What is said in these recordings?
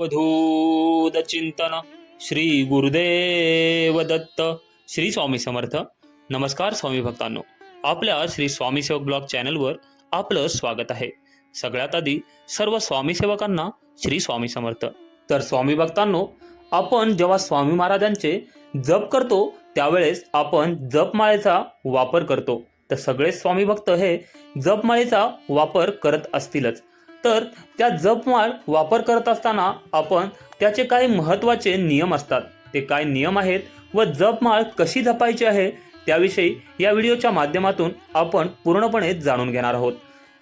अवधूत चिंतन श्री गुरुदेव दत्त श्री स्वामी समर्थ. नमस्कार स्वामी भक्तांनो. आपल्या श्री स्वामी सेवक ब्लॉग चॅनलवर आपलं स्वागत आहे. सगळ्यात आधी सर्व स्वामी सेवकांना श्री स्वामी समर्थ. तर स्वामी भक्तांनो आपण जेव्हा स्वामी महाराजांचे जप करतो त्यावेळेस आपण जपमाळेचा वापर करतो. तर सगळे स्वामी भक्त हे जपमाळेचा वापर करत असतीलच. तर त्या जपमाळ वापर करत असताना आपण त्याचे काही महत्त्वाचे नियम असतात. ते काय नियम आहेत व जपमाळ कशी जपायची आहे त्याविषयी या व्हिडिओच्या माध्यमातून आपण पूर्णपणे जाणून घेणार आहोत.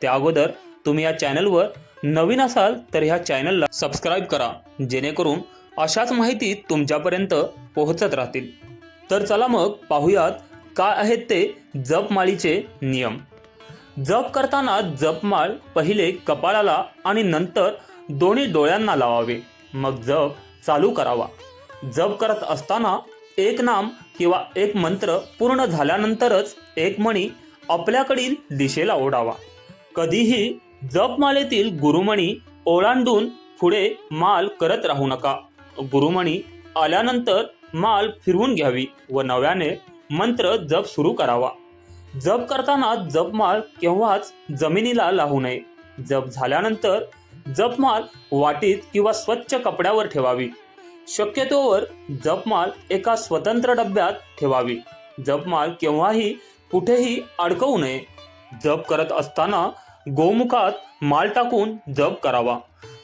त्या अगोदर तुम्ही या चॅनलवर नवीन असाल तर ह्या चॅनलला सबस्क्राईब करा जेणेकरून अशाच माहिती तुमच्यापर्यंत पोहोचत राहतील. तर चला मग पाहूयात काय आहेत ते जपमाळीचे नियम. जप करताना जपमाळ पहिले कपाळाला आणि नंतर दोन्ही डोळ्यांना लावावे. मग जप चालू करावा. जप करत असताना एक नाम किंवा एक मंत्र पूर्ण झाल्यानंतरच एक मणी आपल्याकडील दिशेला ओढावा. कधीही जपमालेतील गुरुमणी ओलांडून पुढे माल करत राहू नका. गुरुमणी आल्यानंतर माल फिरवून घ्यावी व नव्याने मंत्र जप सुरू करावा. जप करताना जपमाळ केव्हाच जमिनीला लावू नये. जप झाल्यानंतर जपमाल वाटीत किंवा स्वच्छ कपड्यावर ठेवावी. शक्यतोवर जपमाल एका स्वतंत्र डब्यात ठेवावी. जपमाल केव्हाही कुठेही अडकवू नये. जप करत असताना गोमुखात माल टाकून जप करावा.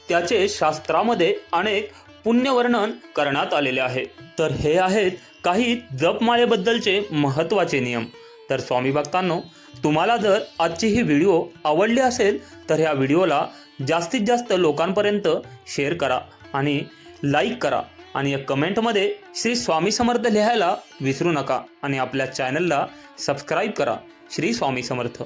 त्याचे शास्त्रामध्ये अनेक पुण्यवर्णन करण्यात आलेले आहे. तर हे आहेत काही जपमाळेबद्दलचे महत्त्वाचे नियम. तर स्वामी भक्तांनो तुम्हाला जर आजची ही व्हिडिओ आवडली असेल तर ह्या व्हिडिओला जास्तीत जास्त लोकांपर्यंत शेअर करा आणि लाईक करा आणि या कमेंटमध्ये श्री स्वामी समर्थ लिहायला विसरू नका आणि आपल्या चॅनलला सबस्क्राईब करा. श्री स्वामी समर्थ.